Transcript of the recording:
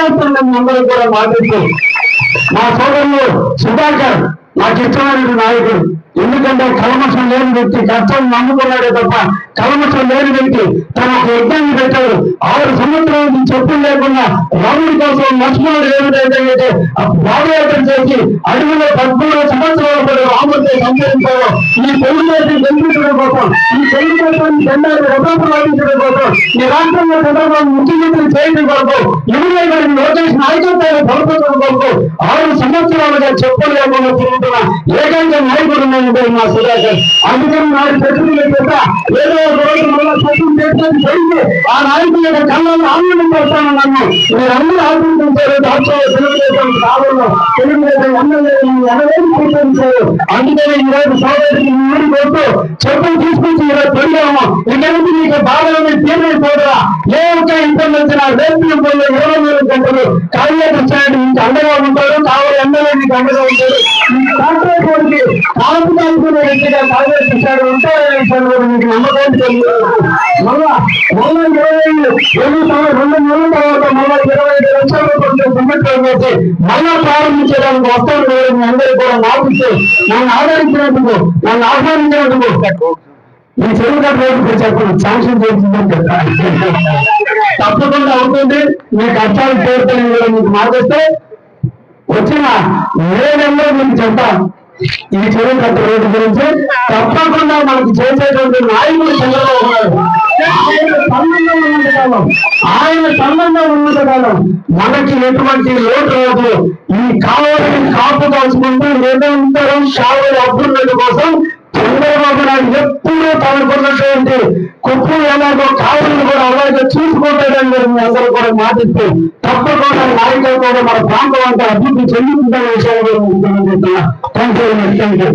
చేస్తున్నాం అందరూ కూడా మాట్లాడుతూ మా సోదరులు సుధాకర్ నాకు ఇష్టమైన నాయకుడు. ఎందుకంటే కలమసం లేని వ్యక్తి కష్టం నమ్ముకున్నాడే తప్ప కలమసం లేని వ్యక్తి తనకు ఒక పెట్టాడు. ఆరు సంవత్సరాల నుంచి చెప్పులు లేకుండా రాముడి కోసం లక్ష్మణుడు ఏమిటైతే భావయాత్ర చేసి అడవిలో పద్మూడు సంవత్సరాల పాటు రాముడితో సంచరించాడు ఈ తెలుగుదేశం గెలిపించడం కోసం ఈ తెలుగుదేశం జెండాను రథోపలాడించడం కోసం ఈ రాష్ట్రంలో చంద్రబాబు ముఖ్యమంత్రి చేయడం కొరకు యువనే గారిని లోకేష్ నాయకత్వాన్ని బలపరచడం కొరకు ఆరు సంవత్సరాలుగా చెప్పులు లేకుండా తిరుగుతున్న ఏ నాయకుడు ఉన్నాడు మా సుధాకర్ అందుకని నాడు చెట్టుకునే చేత ఏదో ఒక రోజు మళ్ళా సత్యం చేస్తాను తెలిసి ఆ నాయకుల యొక్క కళ్ళలో ఆనందం చేస్తాను నన్ను మీరందరూ ఆశించారు దాంట్లో తెలుగుదేశం కాలంలో తెలుగుదేశం ఎమ్మెల్యే ఎనలేని కూర్చొనిచ్చారు అందుకని ఈ రోజు సోదరికి ఊరి కొడుతూ చెప్పులు తీసుకొచ్చి ఈరోజు పెరిగాము ఇక నుంచి నీకు బాధలని తీరైపోదురా ఏ ఒక్క ఇంటర్ వచ్చినా రేపు పోయి ఇరవై వేల గంటలు కార్యాలయం చేయండి నీకు అండగా ఉంటారు కావాలి ఎమ్మెల్యే నీకు అండగా ఉంటారు కాల్చుకునే ఉంటే మీకు నమ్మకం తెలియదు. మళ్ళా మళ్ళా ఇరవై రెండు రెండు నెలల తర్వాత మళ్ళా ఇరవై ఐదు లక్షల రూపాయలు సంవత్సరం వేసి మళ్ళా ప్రారంభించడానికి వస్తాను కూడా మీ అందరూ కూడా మాపిస్తే నన్ను ఆదరించినందుకు నన్ను ఆహ్వానించినందుకు మీ చెరువు గట్ట చెప్పండి. శాంక్షన్ చేసిందని చెప్పాలి తప్పకుండా అవుతుంది మీ కష్టాలు తీరుతాయని కూడా మీకు మార్పిస్తే వచ్చిన నేనెన్నో మీకు చెప్తాను. ఈ చెరువు గట్ట రోడ్డు గురించి తప్పకుండా మనకు చేసేటువంటి నాయకుడు చంద్రబాబు నాయుడు ఆయన సంబంధం ఉన్నంత కాలం మనకి ఎటువంటి లోటు రాదు. ఈ కావాలని కాపు కాల్చుకుంటూ నిరంతరం కావాలి అభ్యున్నతి కోసం చంద్రబాబు నాయుడు ఎప్పుడూ తనకున్నటువంటి కుప్పు ఎలాగో కావాలి చూసుకుంటాడని మీరు మీ అందరూ కూడా మాటిస్తే తప్పకుండా నాయకులు కూడా మన ప్రాంతం అంతా అభివృద్ధి చెందుతుందనే విషయాన్ని కూడా థ్యాంక్ యూ